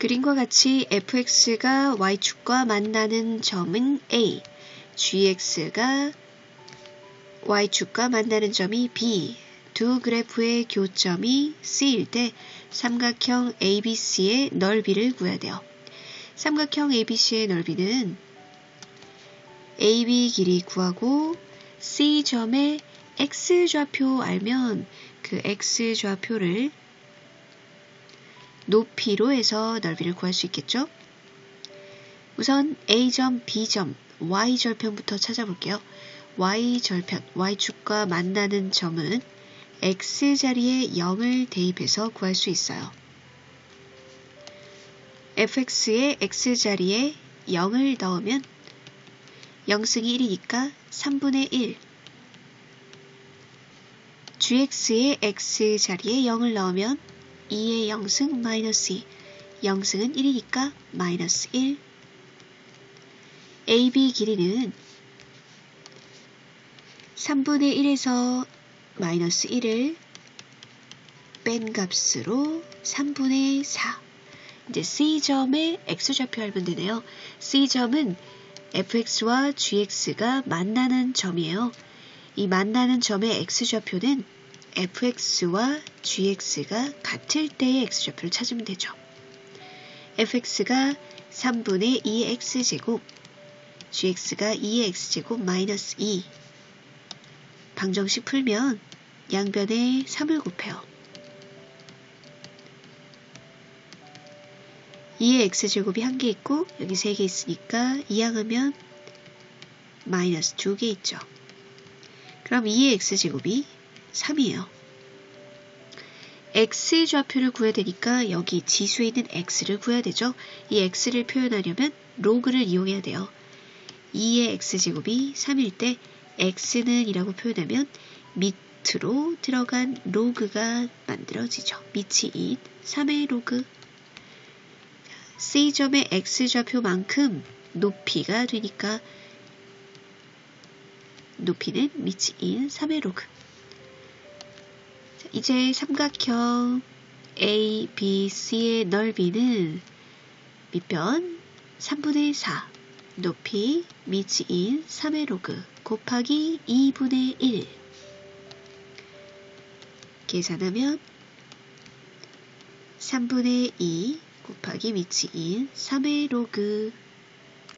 그림과 같이 fx가 y축과 만나는 점은 A, gx가 y축과 만나는 점이 B, 두 그래프의 교점이 C일 때 삼각형 ABC의 넓이를 구해야 돼요. 삼각형 ABC의 넓이는 AB 길이 구하고 C점의 X좌표 알면 그 X좌표를 높이로 해서 넓이를 구할 수 있겠죠? 우선 A점, B점, Y절편부터 찾아볼게요. Y절편, Y축과 만나는 점은 X자리에 0을 대입해서 구할 수 있어요. fx의 x자리에 0을 넣으면 0승이 1이니까 3분의 1 gx의 x자리에 0을 넣으면 2의 0승 마이너스 2 0승은 1이니까 마이너스 1 AB 길이는 3분의 1에서 마이너스 1을 뺀 값으로 3분의 4 이제 C점의 X좌표 알면 되네요. C점은 fx와 gx가 만나는 점이에요. 이 만나는 점의 x좌표는 fx와 gx가 같을 때의 x좌표를 찾으면 되죠. fx가 3분의 2x제곱, gx가 2의 x제곱 마이너스 2. 방정식 풀면 양변에 3을 곱해요. 2의 x제곱이 한 개 있고 여기 세 개 있으니까 이항하면 마이너스 두 개 있죠. 그럼 2의 x제곱이 3이에요. x좌표를 구해야 되니까 여기 지수에 있는 x를 구해야 되죠. 이 x를 표현하려면 로그를 이용해야 돼요. 2의 x제곱이 3일 때 x는 이라고 표현하면 밑으로 들어간 로그가 만들어지죠. 밑이 인 3의 로그 C점의 X좌표만큼 높이가 되니까 높이는 미치인 3의 로그. 이제 삼각형 A, B, C의 넓이는 밑변 3분의 4, 높이 미치인 3의 로그 곱하기 2분의 1. 계산하면 3분의 2 곱하기 위치인 3의 로그